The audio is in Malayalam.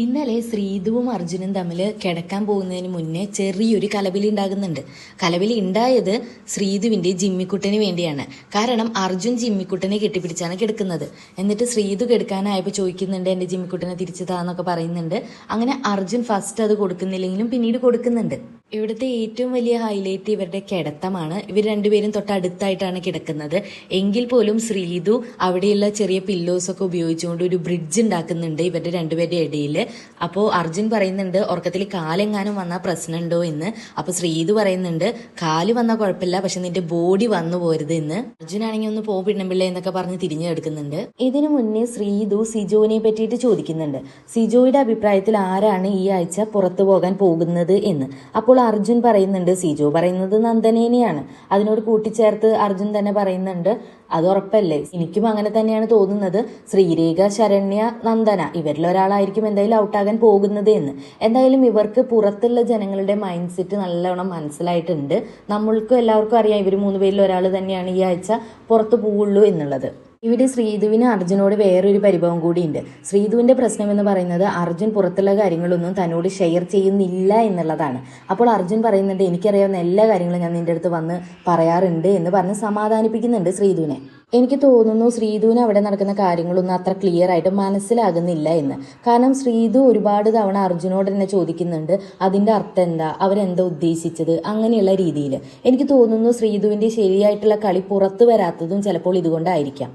ഇന്നലെ ശ്രീധുവും അർജുനും തമ്മിൽ കിടക്കാൻ പോകുന്നതിന് മുന്നേ ചെറിയൊരു കലബിലി ഉണ്ടാകുന്നുണ്ട്. കലബിലി ഉണ്ടായത് ശ്രീധുവിന്റെ ജിമ്മിക്കുട്ടന് വേണ്ടിയാണ്. കാരണം അർജുൻ ജിമ്മിക്കുട്ടനെ കെട്ടിപ്പിടിച്ചാണ് കിടക്കുന്നത്. എന്നിട്ട് ശ്രീധു കെടുക്കാനായപ്പോൾ ചോദിക്കുന്നുണ്ട് എന്റെ ജിമ്മിക്കുട്ടനെ തിരിച്ചു താന്നൊക്കെ പറയുന്നുണ്ട്. അങ്ങനെ അർജുൻ ഫസ്റ്റ് അത് കൊടുക്കുന്നില്ലെങ്കിലും പിന്നീട് കൊടുക്കുന്നുണ്ട്. ഇവിടുത്തെ ഏറ്റവും വലിയ ഹൈലൈറ്റ് ഇവരുടെ കിടത്തമാണ്. ഇവർ രണ്ടുപേരും തൊട്ടടുത്തായിട്ടാണ് കിടക്കുന്നത്. എങ്കിൽ പോലും ശ്രീതു അവിടെയുള്ള ചെറിയ പില്ലോസ് ഒക്കെ ഉപയോഗിച്ചുകൊണ്ട് ഒരു ബ്രിഡ്ജ് ഉണ്ടാക്കുന്നുണ്ട് ഇവരുടെ രണ്ടുപേരുടെ ഇടയിൽ അപ്പോൾ അർജുൻ പറയുന്നുണ്ട് ഉറക്കത്തിൽ കാലെങ്ങാനും വന്നാൽ പ്രശ്നമുണ്ടോ എന്ന്? അപ്പോൾ ശ്രീതു പറയുന്നുണ്ട് കാൽ വന്നാൽ കുഴപ്പമില്ല പക്ഷെ നിന്റെ ബോഡി വന്നു പോരുത് എന്ന്. അർജുനാണെങ്കിൽ ഒന്ന് പോ പിണ്ണമ്പിള്ള എന്നൊക്കെ പറഞ്ഞ് തിരിഞ്ഞു കിടക്കുന്നുണ്ട് ഇതിനു മുന്നേ ശ്രീതു സിജോനെ പറ്റിയിട്ട് ചോദിക്കുന്നുണ്ട് സിജോയുടെ അഭിപ്രായത്തിൽ ആരാണ് ഈ ആഴ്ച പുറത്തു പോകാൻ പോകുന്നത് എന്ന്? അപ്പോൾ അർജുൻ പറയുന്നുണ്ട് സിജോ പറയുന്നത് നന്ദനേനെയാണ്. അതിനോട് കൂട്ടിച്ചേർത്ത് അർജുൻ തന്നെ പറയുന്നുണ്ട് അത് ഉറപ്പല്ലേ? എനിക്കും അങ്ങനെ തന്നെയാണ് തോന്നുന്നത്. ശ്രീരേഖ ശരണ്യ നന്ദന ഇവരിൽ ഒരാളായിരിക്കും എന്തായാലും ഔട്ടാകാൻ പോകുന്നത് എന്ന്. എന്തായാലും ഇവർക്ക് പുറത്തുള്ള ജനങ്ങളുടെ മൈൻഡ് സെറ്റ് നല്ലവണ്ണം മനസ്സിലായിട്ടുണ്ട്. നമ്മൾക്കും എല്ലാവർക്കും അറിയാം ഇവർ മൂന്ന് പേരിൽ ഒരാൾ തന്നെയാണ് ഈ ആഴ്ച പുറത്തു പോവുള്ളൂ എന്നുള്ളത്. ഇവിടെ ശ്രീധുവിന് അർജുനോട് വേറൊരു പരിഭവം കൂടിയുണ്ട്. ശ്രീധുവിന്റെ പ്രശ്നം എന്ന് പറയുന്നത് അർജുൻ പുറത്തുള്ള കാര്യങ്ങളൊന്നും തന്നോട് ഷെയർ ചെയ്യുന്നില്ല എന്നുള്ളതാണ്. അപ്പോൾ അർജുൻ പറയുന്നുണ്ട് എനിക്കറിയാവുന്ന എല്ലാ കാര്യങ്ങളും ഞാൻ നിന്റെ അടുത്ത് വന്ന് പറയാറുണ്ട് എന്ന് പറഞ്ഞ് സമാധാനിപ്പിക്കുന്നുണ്ട് ശ്രീധുവിനെ. എനിക്ക് തോന്നുന്നു ശ്രീധുവിന് അവിടെ നടക്കുന്ന കാര്യങ്ങളൊന്നും അത്ര ക്ലിയർ ആയിട്ട് മനസ്സിലാകുന്നില്ല എന്ന്. കാരണം ശ്രീധു ഒരുപാട് തവണ അർജുനോട് തന്നെ ചോദിക്കുന്നുണ്ട് അതിന്റെ അർത്ഥം എന്താ? അവരെന്താ ഉദ്ദേശിച്ചത്? അങ്ങനെയുള്ള രീതിയിൽ എനിക്ക് തോന്നുന്നു ശ്രീധുവിന്റെ ശരിയായിട്ടുള്ള കളി പുറത്തു വരാത്തതും ചിലപ്പോൾ ഇതുകൊണ്ടായിരിക്കാം.